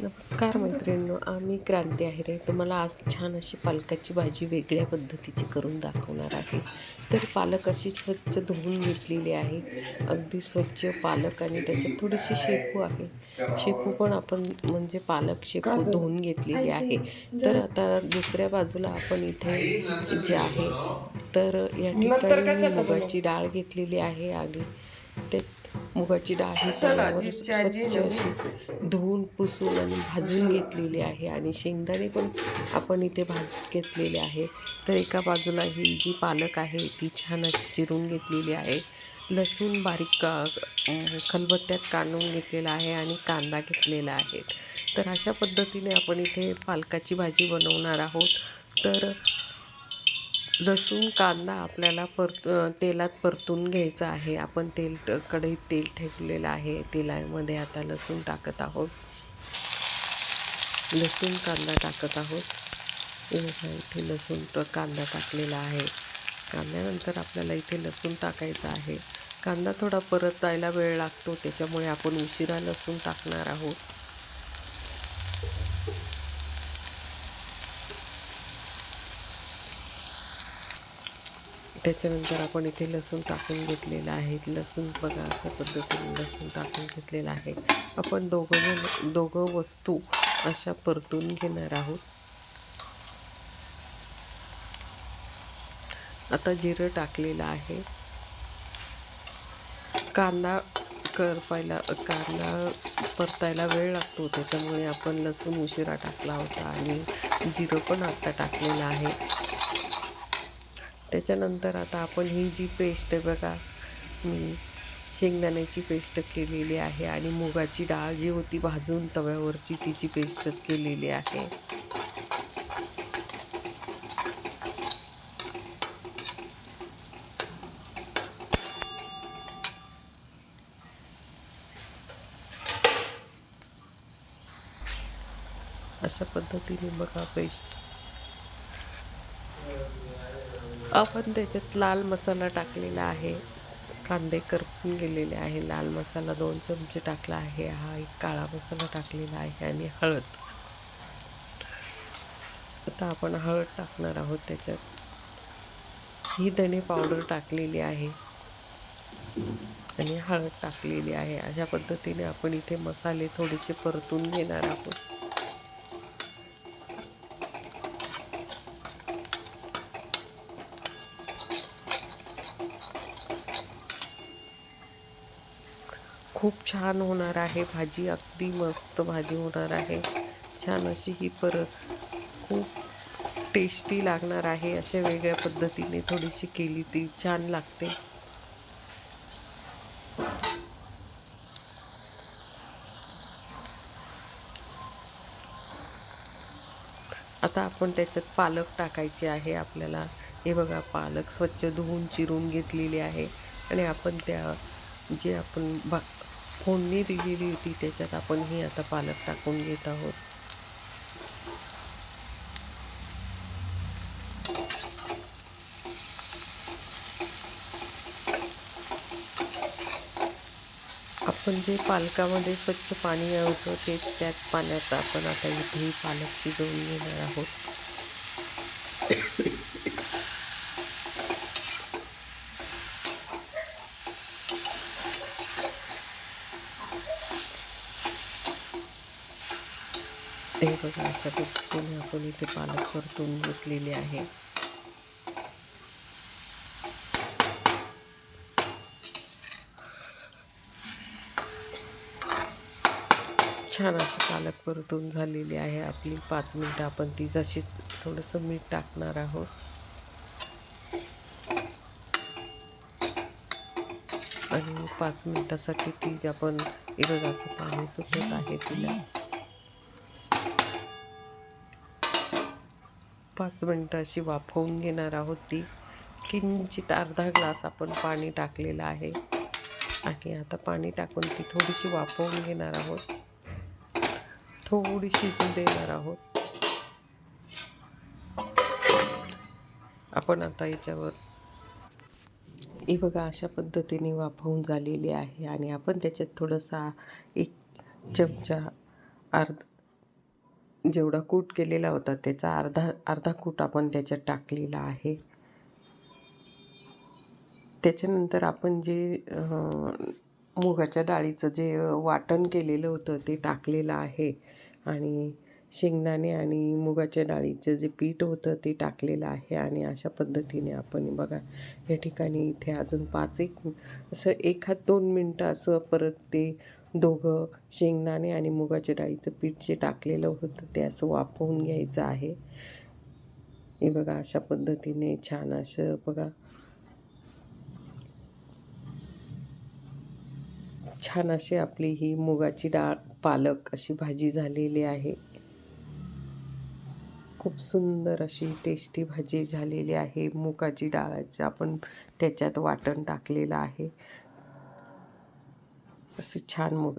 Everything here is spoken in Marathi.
नमस्कार मैत्रिणींनो आम्ही क्रांती आहे रे. तुम्हाला आज छान अशी पालकाची भाजी वेगळ्या पद्धतीची करून दाखवणार आहे. तर पालक अशी स्वच्छ धुवून घेतलेली आहे. अगदी स्वच्छ पालक आणि त्याच्यात थोडीशी शेपू आहे. शेपू पण आपण म्हणजे पालक शेपू धुवून घेतलेली आहे. तर आता दुसऱ्या बाजूला आपण इथे जे आहे तर या ठिकाणी मुगाची डाळ घेतलेली आहे आणि ते मुगाची डाळ ही तव्यावर स्वच्छ अशी धुवून पुसून आणि भाजून घेतलेली आहे आणि शेंगदाणे पण आपण इथे भाजून घेतलेले आहे. तर एका बाजूला ही जी पालक आहे ती छान अशी चिरून घेतलेली आहे. लसूण बारीक का खलबत्त्यात काढून घेतलेला आहे आणि कांदा घेतलेला आहे. तर अशा पद्धतीने आपण इथे पालकाची भाजी बनवणार आहोत. तर लसूण कांदा आपल्याला परत तेलात परतून घ्यायचा आहे. आपण तेल कढईत तेल ठेवलेलं आहे. तेलामध्ये आता लसूण टाकत आहोत. लसूण कांदा टाकत आहोत. इथे लसूण कांदा टाकलेला आहे. कांद्यानंतर आपल्याला इथे लसूण टाकायचा आहे. कांदा थोडा परतायला वेळ लागतो. त्याच्यामुळे आपण उशिरा लसूण टाकणार आहोत. त्याच्यानंतर आपण इथे लसूण टाकून घेतलेलं आहे. लसूण बघा अशा पद्धतीने लसूण टाकून घेतलेलं आहे. आपण दोघं दोघं वस्तू अशा परतून घेणार आहोत. आता जिरं टाकलेलं आहे. कांदा करपायला कांदा परतायला वेळ लागतो त्याच्यामुळे आपण लसूण उशिरा टाकला होता आणि जिरं पण आत्ता टाकलेलं आहे. त्याच्यानंतर आता आपण ही जी पेस्ट बघा मी शेंगदाण्याची पेस्ट केलेली आहे आणि मुगाची डाळ जी होती भाजून तव्यावरची तिची पेस्ट केलेली आहे. अशा पद्धतीने बघा पेस्ट. आपण त्याच्यात लाल मसाला टाकलेला आहे. कांदे करपून गेलेले आहे. लाल मसाला दोन चमचे टाकला आहे. हा एक काळा मसाला टाकलेला आहे आणि हळद. आता आपण हळद टाकणार आहोत त्याच्यात. ही धणे पावडर टाकलेली आहे. आणि हळद टाकलेली आहे. अशा पद्धतीने आपण इथे मसाले थोडेसे परतून घेणार आहोत. खूप छान होणार आहे. भाजी अगदी मस्त भाजी होणार आहे. छान अशी ही परत खूप टेस्टी लागणार आहे. अशा वेगळ्या पद्धतीने थोडीशी केली ती छान लागते. आता आपण त्याच्यात पालक टाकायचे आहे. आपल्याला हे बघा पालक स्वच्छ धुवून चिरून घेतलेली आहे. आणि आपण त्या जे आपण भा फोडणी दिलेली होती त्याच्यात आपण ही आता पालक टाकून घेत आहोत. आपण जे पालकामध्ये स्वच्छ पाणी होतं ते त्याच पाण्यात आपण आता इथेही पालक शिजवून घेणार आहोत. ते बघा अशा पद्धतीने आपण इथे पालक परतून घेतलेले आहे. छान अशी पालक परतून झालेली आहे. आपली पाच मिनटं आपण ती जशीच थोडंसं मीठ टाकणार आहोत. आणि पाच मिनटासाठी ती आपण हे असं पाणी सुटत आहे तिला. पाच मिनटं अशी वाफवून घेणार आहोत ती. किंचित अर्धा ग्लास आपण पाणी टाकलेलं आहे. आणि आता पाणी टाकून ती थोडीशी वाफवून घेणार आहोत. थोडी शिजू देणार आहोत. आपण आता याच्यावर ही बघा अशा पद्धतीने वाफवून झालेली आहे. आणि आपण त्याच्यात थोडंसा एक चमचा अर्ध जेवढा कूट केलेला होता त्याचा अर्धा अर्धा कूट आपण त्याच्यात टाकलेला आहे. त्याच्यानंतर आपण जे मुगाच्या डाळीचं जे वाटण केलेलं होतं ते टाकलेलं आहे. आणि शेंगदाणे आणि मुगाच्या डाळीचं जे पीठ होतं ते टाकलेलं आहे. आणि अशा पद्धतीने आपण बघा या ठिकाणी इथे अजून पाच एक असं एखाद दोन मिनटं असं परत ते दोघं शेंगदाणे आणि मुगाच्या डाळीचं पीठ जे टाकलेलं होतं ते असं वाफवून घ्यायचं आहे. हे बघा अशा पद्धतीने छान असं बघा. छान अशी आपली ही मुगाची डाळ पालक अशी भाजी झालेली आहे. खूप सुंदर अशी टेस्टी भाजी झालेली आहे. मुगाची डाळाचं आपण त्याच्यात वाटण टाकलेलं आहे. असं छान मुग